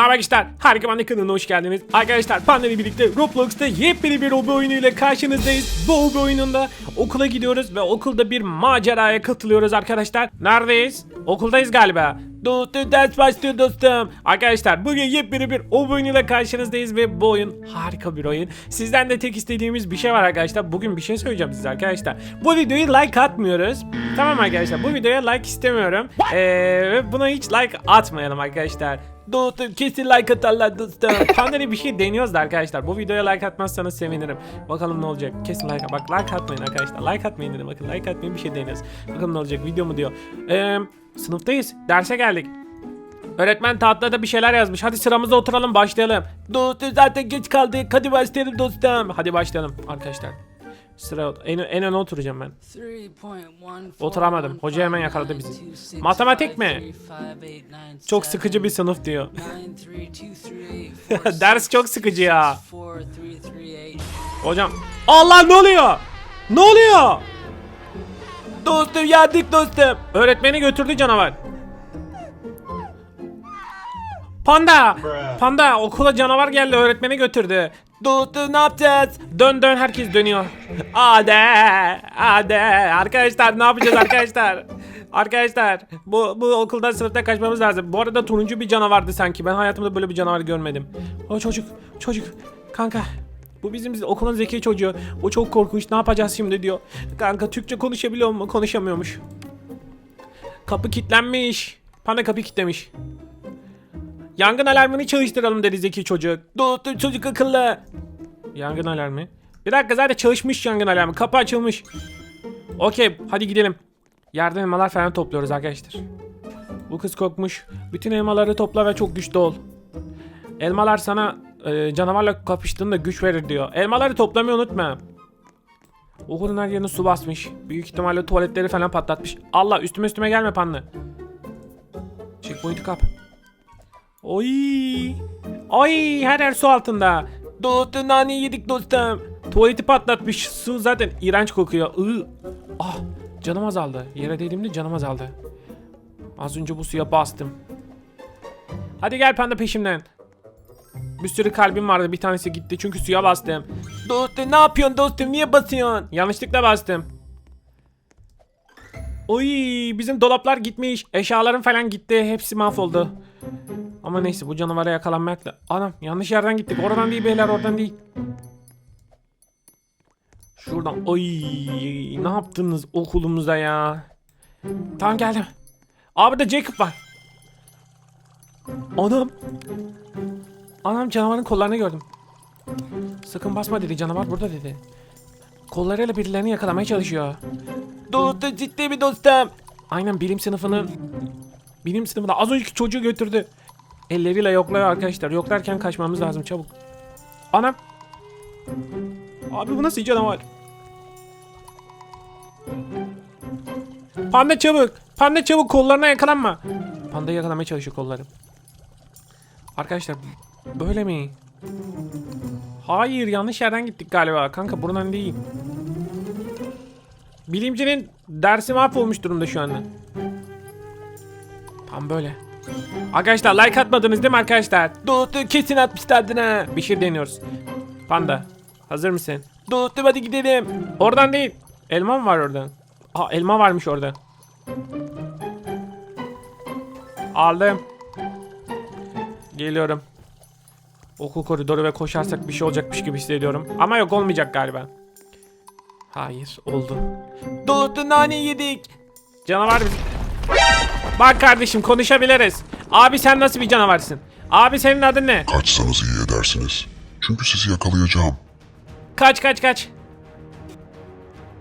Ne haber gençler? Harika Panda kanalına hoş geldiniz. Arkadaşlar Panda ile birlikte Roblox'ta yepyeni bir hobi oyunuyla karşınızdayız. Bu hobi oyununda okula gidiyoruz ve okulda bir maceraya katılıyoruz arkadaşlar. Neredeyiz? Okuldayız galiba. Dostum ders başlıyor dostum. Arkadaşlar bugün yepyeni bir hobi oyunuyla karşınızdayız ve bu oyun harika bir oyun. Sizden de tek istediğimiz bir şey var arkadaşlar. Bugün bir şey söyleyeceğim size arkadaşlar. Bu videoyu like atmıyoruz. Tamam arkadaşlar bu videoya like istemiyorum. Ee, ve buna hiç like atmayalım arkadaşlar. Dostum kesin like atarlar dostum. Panderi bir şey deniyoruz da arkadaşlar. Bu videoya like atmazsanız sevinirim. Bakalım ne olacak. Kesin like bak like atmayın arkadaşlar. Like atmayın dedim bakın like atmayın bir şey deniyoruz. Bakalım ne olacak video mu diyor. Ee, sınıftayız. Derse geldik. Öğretmen tahtada bir şeyler yazmış. Hadi sıramıza oturalım başlayalım. Dostum zaten geç kaldık. Hadi başlayalım dostum. Hadi başlayalım arkadaşlar. Sıra en, en öne oturacağım ben. Oturamadım. Hoca hemen yakaladı bizi. Matematik mi? Çok sıkıcı bir sınıf diyor. Ders çok sıkıcı ya. Hocam. Allah ne oluyor? Ne oluyor? Dostum yandık dostum. Öğretmeni götürdü canavar. Panda. Panda okula canavar geldi öğretmeni götürdü. Dostum ne yapacağız? Dön dön herkes dönüyor. Hadi. Hadi. Arkadaşlar ne yapacağız arkadaşlar? Arkadaşlar bu, bu okuldan sınıfta kaçmamız lazım. Bu arada turuncu bir canavardı sanki. Ben hayatımda böyle bir canavar görmedim. O çocuk, çocuk. Kanka bu bizim okulun zeki çocuğu. O çok korkunç. Ne yapacağız şimdi diyor. Kanka Türkçe konuşabiliyor mu? Konuşamıyormuş. Kapı kilitlenmiş. Panda kapıyı kilitlemiş. Yangın alarmını çalıştıralım dedi zeki çocuk. Dostum çocuk akıllı. Yangın alarmı. Bir dakika zaten çalışmış yangın alarmı. Kapı açılmış. Okey hadi gidelim. Yerden elmalar falan topluyoruz arkadaşlar. Bu kız korkmuş. Bütün elmaları topla ve çok güçlü ol. Elmalar sana e, canavarla kapıştığında güç verir diyor. Elmaları toplamayı unutma. Okulun her yerine su basmış. Büyük ihtimalle tuvaletleri falan patlatmış. Allah üstüme üstüme gelme panlı. Checkpoint'i kap. Oy. Ay her yer su altında. Dostum nane yedik dostum. Tuvaleti patlatmış. Su zaten iğrenç kokuyor. Iı. Ah canım azaldı. Yere değdiğimde canım azaldı. Az önce bu suya bastım. Hadi gel panda peşimden. Bir sürü kalbim vardı bir tanesi gitti çünkü suya bastım. Dostum ne yapıyorsun dostum niye basıyorsun? Yanlışlıkla bastım. Oy bizim dolaplar gitmiş. Eşyalarım falan gitti. Hepsi mahvoldu. Ama neyse bu canavara yakalanmakla. Anam yanlış yerden gittik. Oradan değil beyler oradan değil. Şuradan. Oy ne yaptınız okulumuza ya? Tamam geldim. Abi de Jacob var. Anam. Anam canavarın kollarını gördüm. Sakın basma dedi canavar burada dedi. Kollarıyla birilerini yakalamaya çalışıyor. Dostum ciddi mi dostum? Aynen bilim sınıfının bilim sınıfına az önceki çocuğu götürdü. Elleriyle yokluyor arkadaşlar. Yoklarken kaçmamız lazım çabuk. Anam. Abi bu nasıl canavar? Panda çabuk. Panda çabuk kollarına yakalanma. Panda yakalamaya çalışıyor kollarım. Arkadaşlar böyle mi? Hayır yanlış yerden gittik galiba. Kanka buradan değil. Bilimcinin dersi mahvolmuş durumda şu anda. Tam böyle. Arkadaşlar like atmadınız değil mi arkadaşlar? Dostum kesin atmışlardı ha. Bir şey deniyoruz. Panda hazır mısın? Dostum hadi gidelim. Oradan değil. Elma mı var oradan? Aa elma varmış orada. Aldım. Geliyorum. Okul koridoru ve koşarsak bir şey olacakmış gibi hissediyorum. Ama yok olmayacak galiba. Hayır oldu. Dostum nane yedik. Canavar biz- Bak kardeşim konuşabiliriz. Abi sen nasıl bir canavarsın? Abi senin adın ne? Kaçsanız iyi edersiniz. Çünkü sizi yakalayacağım. Kaç kaç kaç.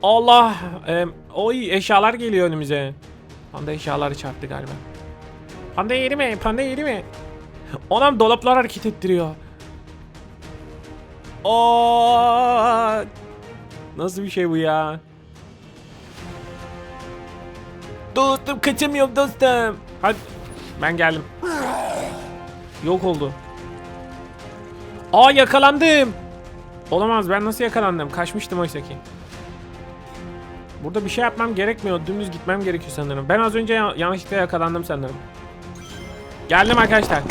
Allah. E, oy eşyalar geliyor önümüze. Panda eşyaları çarptı galiba. Panda yeri mi? Panda yeri mi? Onam dolaplar hareket ettiriyor. Oo! Nasıl bir şey bu ya? Dostum kaçamıyorum dostum. Hadi ben geldim. Yok oldu. Aa yakalandım. Olamaz ben nasıl yakalandım? Kaçmıştım oysa ki. Burada bir şey yapmam gerekmiyor. Dümdüz gitmem gerekiyor sanırım. Ben az önce ya- yanlışlıkla yakalandım sanırım. Geldim arkadaşlar.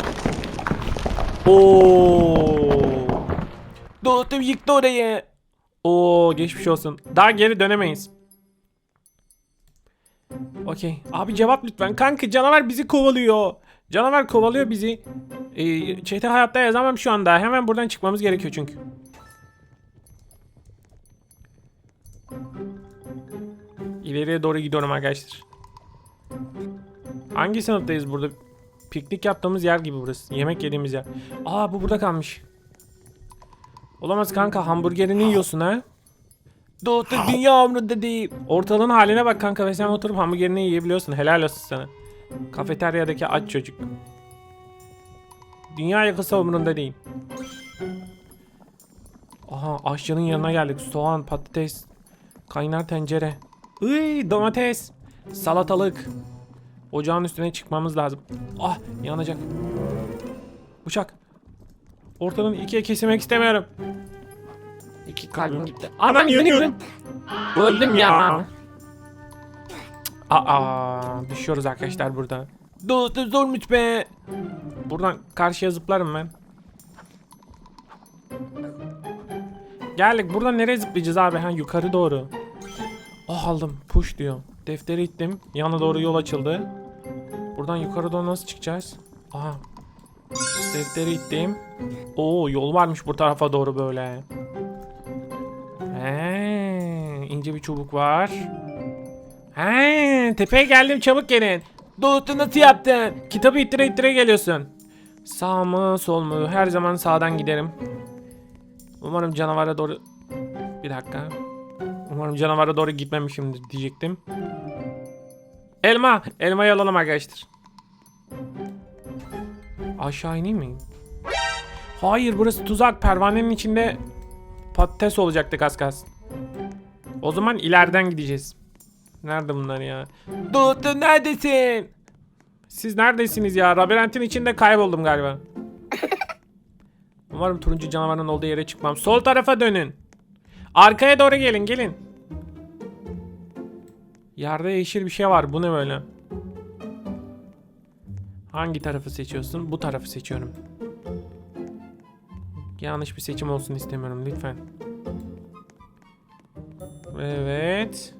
Oo. Dostum yıktı orayı. Oo geçmiş olsun. Daha geri dönemeyiz. Okey. Abi cevap lütfen. Kanka canavar bizi kovalıyor. Canavar kovalıyor bizi. Ee, chat'e hayatta yazamam şu anda. Hemen buradan çıkmamız gerekiyor çünkü. İleriye doğru gidiyorum arkadaşlar. Hangi sınıftayız burada? Piknik yaptığımız yer gibi burası. Yemek yediğimiz yer. Aa bu burada kalmış. Olamaz kanka hamburgerini yiyorsun ha. Doğdu dünya umrunda değil. Ortalığın haline bak kanka ve sen oturup hamburgerini yiyebiliyorsun. Helal olsun sana. Kafeteryadaki aç çocuk. Dünya yakısa umrunda değil. Aha aşçının yanına geldik. Soğan, patates, kaynar tencere. Iy, domates, salatalık. Ocağın üstüne çıkmamız lazım. Ah yanacak. Bıçak. Ortadan ikiye kesilmek istemiyorum. İki kalbim gitti. Anam yanıyorum. Öldüm ya. Aa düşüyoruz arkadaşlar burada. Dostum zormuş be. Buradan karşıya zıplarım ben. Geldik. Buradan nereye zıplayacağız abi? Ha yukarı doğru. Oh aldım. Push diyor. Defteri ittim. Yana doğru yol açıldı. Buradan yukarı doğru nasıl çıkacağız? Aha. Defteri ittim. Oo yol varmış bu tarafa doğru böyle. He, ince bir çubuk var. He, tepeye geldim çabuk gelin. Doğut'u nasıl yaptın? Kitabı ittire ittire geliyorsun. Sağ mı sol mu? Her zaman sağdan giderim. Umarım canavara doğru... Bir dakika. Umarım canavara doğru gitmemişimdir diyecektim. Elma! Elmayı alalım arkadaşlar. Aşağı ineyim mi? Hayır burası tuzak. Pervanenin içinde patates olacaktık az kalsın. O zaman ileriden gideceğiz. Nerede bunlar ya? Doğdu neredesin? Siz neredesiniz ya? Labirentin içinde kayboldum galiba. Umarım turuncu canavarın olduğu yere çıkmam. Sol tarafa dönün. Arkaya doğru gelin gelin. Yerde yeşil bir şey var. Bu ne böyle? Hangi tarafı seçiyorsun? Bu tarafı seçiyorum. Yanlış bir seçim olsun istemiyorum lütfen. Evet.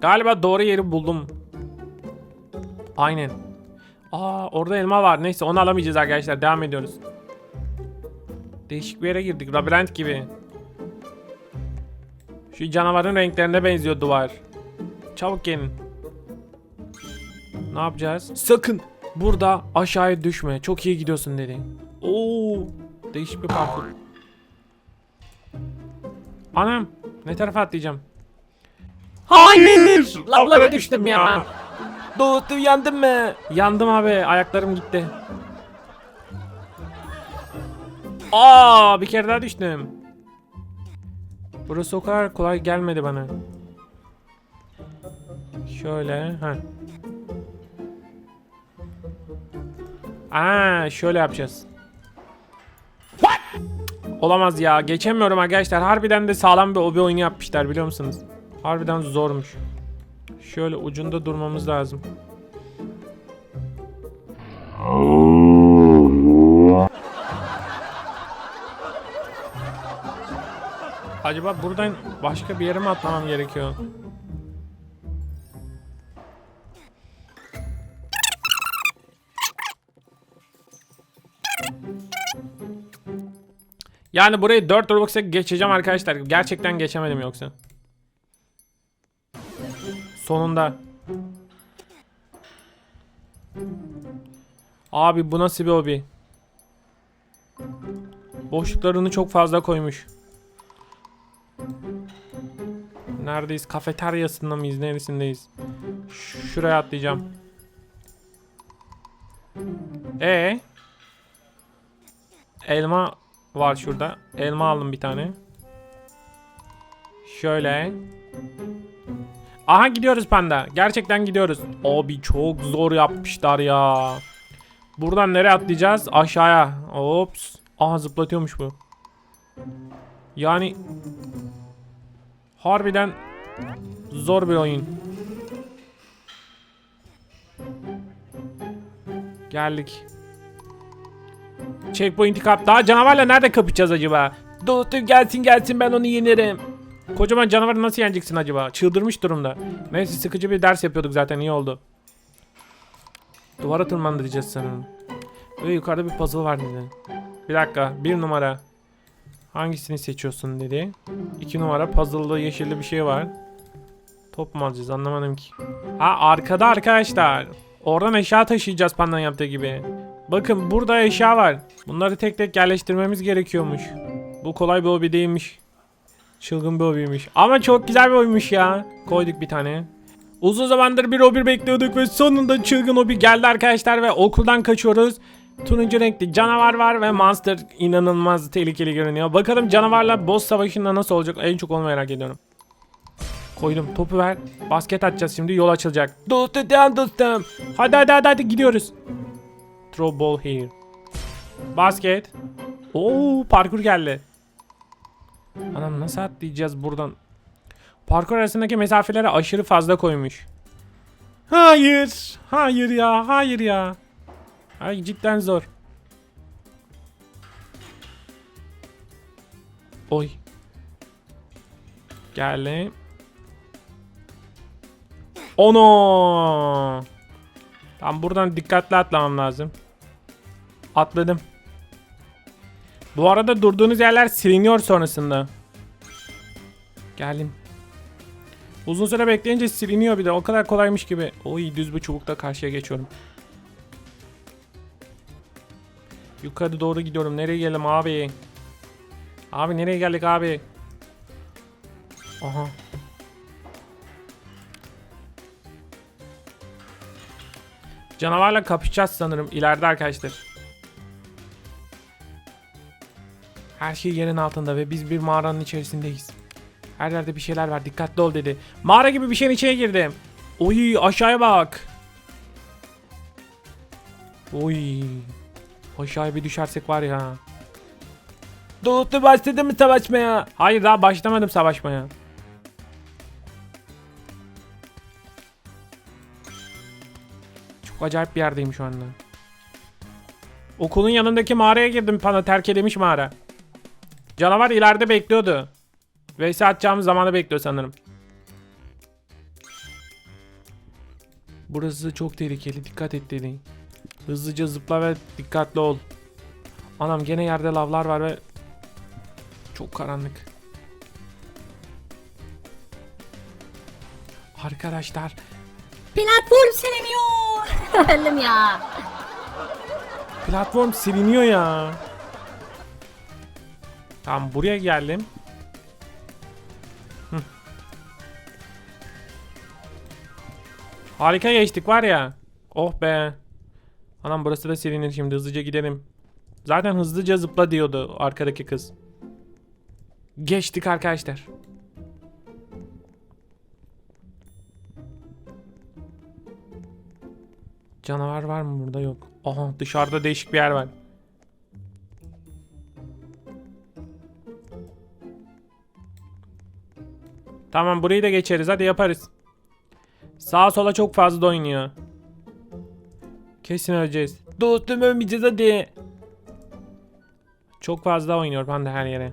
Galiba doğru yeri buldum. Aynen. Aa orada elma var. Neyse onu alamayacağız arkadaşlar. Devam ediyoruz. Değişik bir yere girdik. Labirent gibi. Şu canavarın renklerine benziyor duvar. Çabuk gelin. Ne yapacağız? Sakın burada aşağıya düşme. Çok iyi gidiyorsun dedi. Oo, değişik bir parkur. Anam, ne tarafa atlayacağım? Hayır. Lavlara düştüm ya. Dostum yandın mı? Yandım abi. Ayaklarım gitti. Aa, bir kere daha düştüm. Burası o kadar kolay gelmedi bana. Şöyle, ha. Aa, şöyle yapacağız. Olamaz ya. Geçemiyorum arkadaşlar. Harbiden de sağlam bir obi oyunu yapmışlar biliyor musunuz? Harbiden zormuş. Şöyle ucunda durmamız lazım. Acaba buradan başka bir yere mi atlamam gerekiyor? Yani burayı 4 Robux'a geçeceğim arkadaşlar. Gerçekten geçemedim yoksa. Sonunda. Abi bu nasıl bir hobi? Boşluklarını çok fazla koymuş. Neredeyiz? Kafeteryasında mıyız? Neresindeyiz? Ş- Şuraya atlayacağım. E Elma var şurada. Elma aldım bir tane. Şöyle. Aha gidiyoruz panda. Gerçekten gidiyoruz. Abi çok zor yapmışlar ya. Buradan nereye atlayacağız? Aşağıya. Ops. Aha zıplatıyormuş bu. Yani harbiden zor bir oyun. Geldik. Checkpoint'i kap. Daha canavarla nerede kapışacağız acaba? Dostum gelsin gelsin ben onu yenerim. Kocaman canavarı nasıl yeneceksin acaba? Çıldırmış durumda. Neyse sıkıcı bir ders yapıyorduk zaten iyi oldu. Duvara tırmandıracağız sanırım. Ve yukarıda bir puzzle var dedi. Bir dakika bir numara. Hangisini seçiyorsun dedi. İki numara puzzle'lı yeşilli bir şey var. Top mu alacağız anlamadım ki. Ha arkada arkadaşlar. Oradan eşya taşıyacağız pandan yaptığı gibi. Bakın burada eşya var. Bunları tek tek yerleştirmemiz gerekiyormuş. Bu kolay bir hobi değilmiş. Çılgın bir hobiymiş. Ama çok güzel bir oymuş ya. Koyduk bir tane. Uzun zamandır bir hobi bekliyorduk ve sonunda çılgın hobi geldi arkadaşlar ve okuldan kaçıyoruz. Turuncu renkli canavar var ve monster inanılmaz tehlikeli görünüyor. Bakalım canavarla boss savaşında nasıl olacak en çok onu merak ediyorum. Koydum topu ver. Basket atacağız şimdi yol açılacak. Dostum dostum. Hadi hadi hadi hadi gidiyoruz. Throw ball here. Basket. Oo parkur geldi. Anam nasıl atlayacağız buradan? Parkur arasındaki mesafeleri aşırı fazla koymuş. Hayır. Hayır ya. Hayır ya. Ay cidden zor. Oy. Geldim. Ono. Tam buradan dikkatli atlamam lazım. Atladım. Bu arada durduğunuz yerler siliniyor sonrasında. Geldim. Uzun süre bekleyince siliniyor bir de. O kadar kolaymış gibi. Oy düz bir çubukta karşıya geçiyorum. Yukarı doğru gidiyorum. Nereye geldim abi? Abi nereye geldik abi? Aha. Canavarla kapışacağız sanırım ileride arkadaşlar. Her şey yerin altında ve biz bir mağaranın içerisindeyiz. Her yerde bir şeyler var dikkatli ol dedi. Mağara gibi bir şeyin içine girdim. Oy aşağıya bak. Oy. Aşağıya bir düşersek var ya. Doğutlu başladı mı savaşmaya? Hayır daha başlamadım savaşmaya. Çok acayip bir yerdeyim şu anda. Okulun yanındaki mağaraya girdim bana terk edilmiş mağara. Canavar ileride bekliyordu. Vs atacağımız zamanı bekliyor sanırım. Burası çok tehlikeli. Dikkat et dedi. Hızlıca zıpla ve dikkatli ol. Anam gene yerde lavlar var ve çok karanlık. Arkadaşlar Platform siliniyor. Öldüm ya. platform siliniyor ya. Tamam buraya geldim. Harika geçtik var ya. Oh be. Anam burası da silinir şimdi hızlıca gidelim. Zaten hızlıca zıpla diyordu arkadaki kız. Geçtik arkadaşlar. Canavar var mı burada yok. Aha dışarıda değişik bir yer var. Tamam burayı da geçeriz hadi yaparız. Sağa sola çok fazla oynuyor. Kesin öleceğiz. Dostum ölmeyeceğiz hadi. Çok fazla oynuyor panda her yere.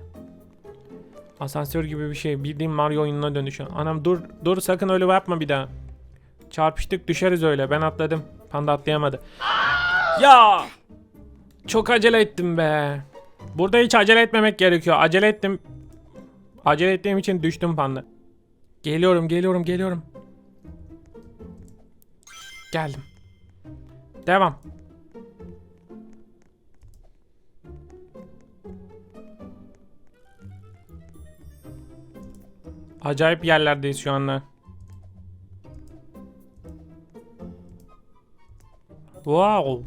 Asansör gibi bir şey. Bildiğim Mario oyununa dönüşüyor. Anam dur dur sakın öyle yapma bir daha. Çarpıştık düşeriz öyle. Ben atladım. Panda atlayamadı. Ya! Çok acele ettim be. Burada hiç acele etmemek gerekiyor. Acele ettim. Acele ettiğim için düştüm panda. Geliyorum, geliyorum, geliyorum. Geldim. Devam. Acayip yerlerdeyiz şu anda. Wow.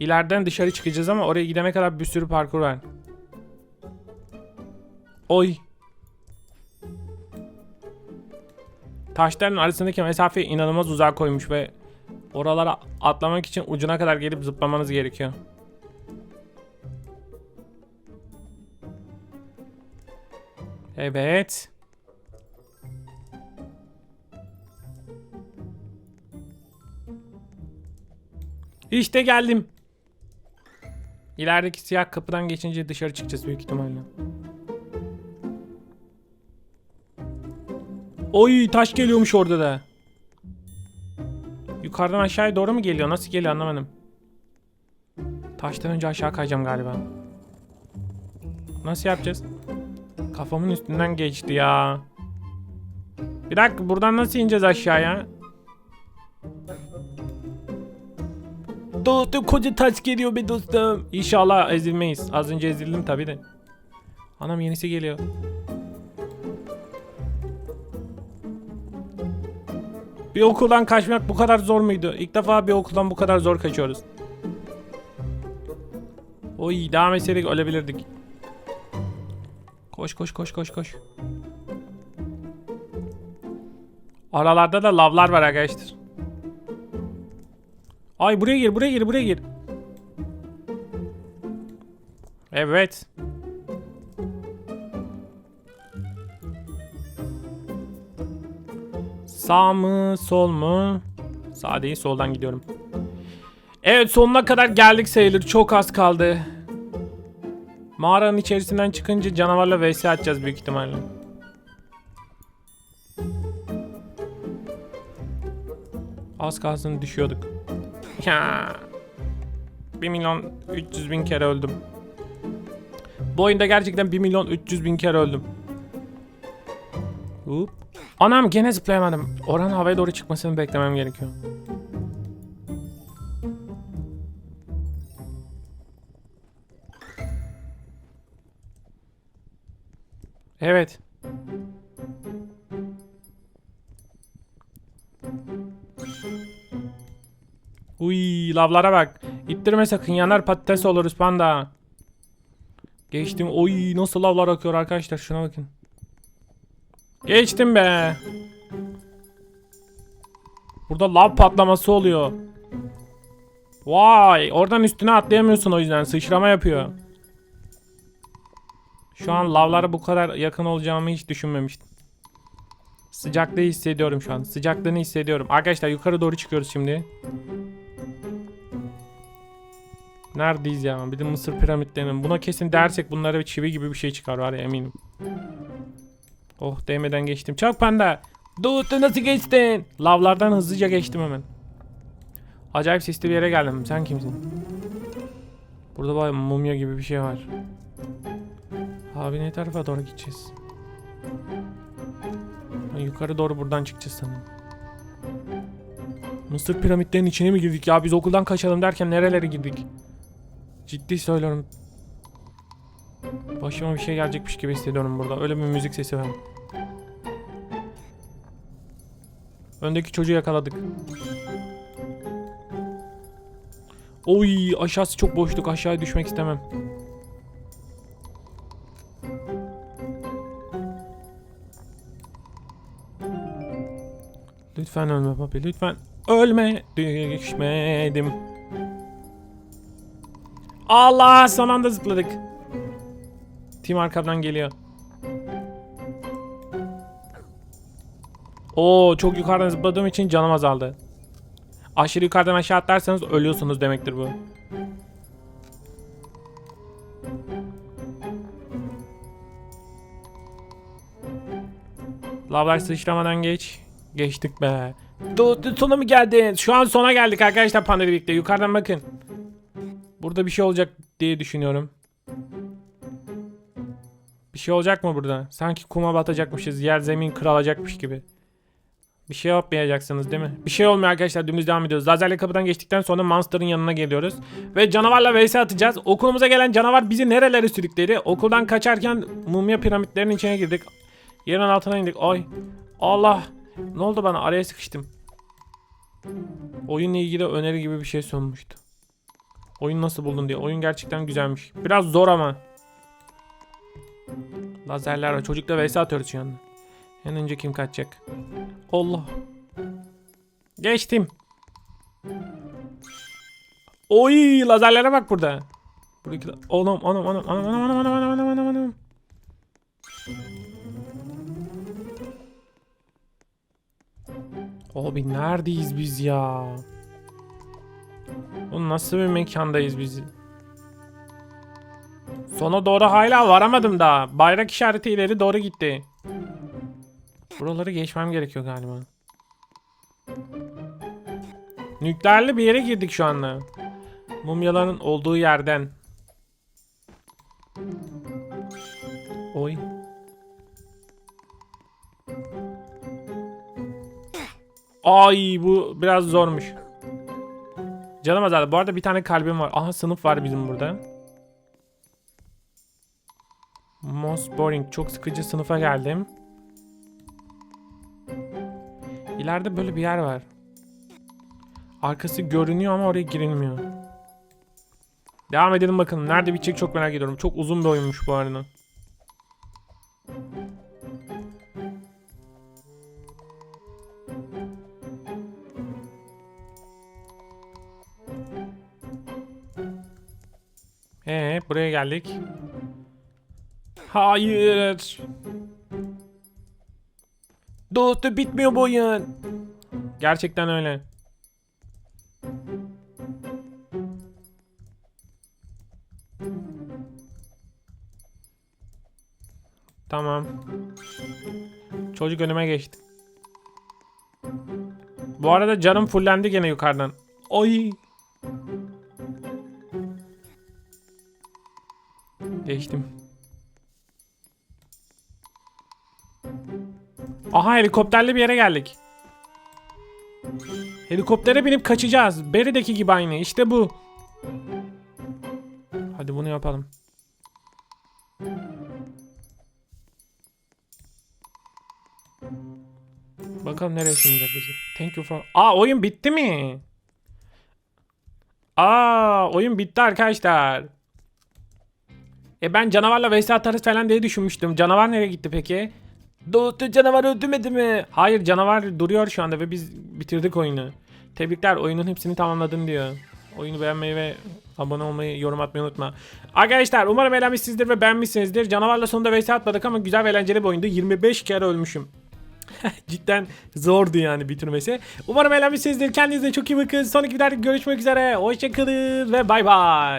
İleriden dışarı çıkacağız ama oraya gidene kadar bir sürü parkur var. Oy. Taşların arasındaki mesafe inanılmaz uzağa koymuş ve oralara atlamak için ucuna kadar gelip zıplamanız gerekiyor. Evet. İşte geldim. İlerideki siyah kapıdan geçince dışarı çıkacağız büyük ihtimalle. Oy taş geliyormuş orada da. Yukarıdan aşağıya doğru mu geliyor? Nasıl geliyor anlamadım. Taştan önce aşağı kayacağım galiba. Nasıl yapacağız? Kafamın üstünden geçti ya. Bir dakika buradan nasıl ineceğiz aşağıya? Dostum koca taş geliyor be dostum. İnşallah ezilmeyiz. Az önce ezildim tabi de. Anam yenisi geliyor. Bir okuldan kaçmak bu kadar zor muydu? İlk defa bir okuldan bu kadar zor kaçıyoruz. Oy devam etseydik ölebilirdik. Koş koş koş koş koş. Aralarda da lavlar var arkadaşlar. Ay buraya gir buraya gir buraya gir. Evet. Sağ mı sol mu? Sağ değil soldan gidiyorum. Evet sonuna kadar geldik sayılır. Çok az kaldı. Mağaranın içerisinden çıkınca canavarla vs atacağız büyük ihtimalle. Az kalsın düşüyorduk. Ya. 1 milyon 300 bin kere öldüm. Bu oyunda gerçekten 1 milyon 300 bin kere öldüm. Hop. Anam gene zıplayamadım. Oranın havaya doğru çıkmasını beklemem gerekiyor. Evet. Uy lavlara bak. İttirme sakın yanar patates oluruz panda. Geçtim. Oy nasıl lavlar akıyor arkadaşlar şuna bakın. Geçtim be. Burada lav patlaması oluyor. Vay oradan üstüne atlayamıyorsun o yüzden sıçrama yapıyor. Şu an lavlara bu kadar yakın olacağımı hiç düşünmemiştim. Sıcaklığı hissediyorum şu an. Sıcaklığını hissediyorum. Arkadaşlar yukarı doğru çıkıyoruz şimdi. Neredeyiz ya? Bir de Mısır piramitlerinin. Buna kesin dersek bunlara bir çivi gibi bir şey çıkar var ya eminim. Oh değmeden geçtim. Çok panda. Doğut'ta nasıl geçtin? Lavlardan hızlıca geçtim hemen. Acayip sesli bir yere geldim. Sen kimsin? Burada baya mumya gibi bir şey var. Abi ne tarafa doğru gideceğiz? Ha, yukarı doğru buradan çıkacağız sanırım. Mısır piramitlerinin içine mi girdik ya? Biz okuldan kaçalım derken nerelere girdik? Ciddi söylüyorum. Başıma bir şey gelecekmiş gibi hissediyorum burada. Öyle bir müzik sesi var. Öndeki çocuğu yakaladık. Oy aşağısı çok boşluk. Aşağıya düşmek istemem. Lütfen ölme papi lütfen. Ölme. Düşmedim. Allah son anda zıpladık. Tim arkamdan geliyor. Oo çok yukarıdan zıpladığım için canım azaldı. Aşırı yukarıdan aşağı atlarsanız ölüyorsunuz demektir bu. Lavlar sıçramadan geç. Geçtik be. Do, do- sona mı geldin? Şu an sona geldik arkadaşlar paneli birlikte. Yukarıdan bakın. Burada bir şey olacak diye düşünüyorum. Bir şey olacak mı burada? Sanki kuma batacakmışız. Yer zemin kırılacakmış gibi. Bir şey yapmayacaksınız değil mi? Bir şey olmuyor arkadaşlar dümdüz devam ediyoruz. Lazerle kapıdan geçtikten sonra Monster'ın yanına geliyoruz. Ve canavarla vs atacağız. Okulumuza gelen canavar bizi nerelere sürükledi? Okuldan kaçarken mumya piramitlerinin içine girdik. Yerin altına indik. Ay. Allah. Ne oldu bana? Araya sıkıştım. Oyunla ilgili öneri gibi bir şey sunmuştu. Oyun nasıl buldun diye. Oyun gerçekten güzelmiş. Biraz zor ama. Lazerler var. Çocukla vs atıyoruz şu anda. En önce kim kaçacak? Allah. Geçtim. Oy lazerlere bak burada. Buradaki anam anam anam anam anam anam anam anam anam anam. Abi neredeyiz biz ya? Oğlum nasıl bir mekandayız biz? Sona doğru hala varamadım daha. Bayrak işareti ileri doğru gitti. Buraları geçmem gerekiyor galiba. Nükleerli bir yere girdik şu anda. Mumyaların olduğu yerden. Oy. Ay bu biraz zormuş. Canım azaldı. Bu arada bir tane kalbim var. Aha sınıf var bizim burada. Most boring. Çok sıkıcı sınıfa geldim. İleride böyle bir yer var. Arkası görünüyor ama oraya girilmiyor. Devam edelim bakalım. Nerede bitecek çok merak ediyorum. Çok uzun bir oyunmuş bu arada. Ee, buraya geldik. Hayır. Dostum bitmiyor bu oyun. Gerçekten öyle. Tamam. Çocuk önüme geçti. Bu arada canım fullendi gene yukarıdan. Oy. Geçtim. Aha helikopterli bir yere geldik. Helikoptere binip kaçacağız. Beri'deki gibi aynı. İşte bu. Hadi bunu yapalım. Bakalım nereye sunacak bizi. Thank you for... Aa oyun bitti mi? Aa oyun bitti arkadaşlar. E ben canavarla vs atarız falan diye düşünmüştüm. Canavar nereye gitti peki? Doğdu canavar öldürmedi mi? Hayır canavar duruyor şu anda ve biz bitirdik oyunu. Tebrikler oyunun hepsini tamamladın diyor. Oyunu beğenmeyi ve abone olmayı, yorum atmayı unutma. Arkadaşlar umarım eğlenmişsinizdir ve beğenmişsinizdir. Canavarla sonunda vs atmadık ama güzel ve eğlenceli bir oyundu. 25 kere ölmüşüm. Cidden zordu yani bitirmesi. Umarım eğlenmişsinizdir. Kendinize çok iyi bakın. Sonraki videoda görüşmek üzere. Hoşçakalın ve bay bay.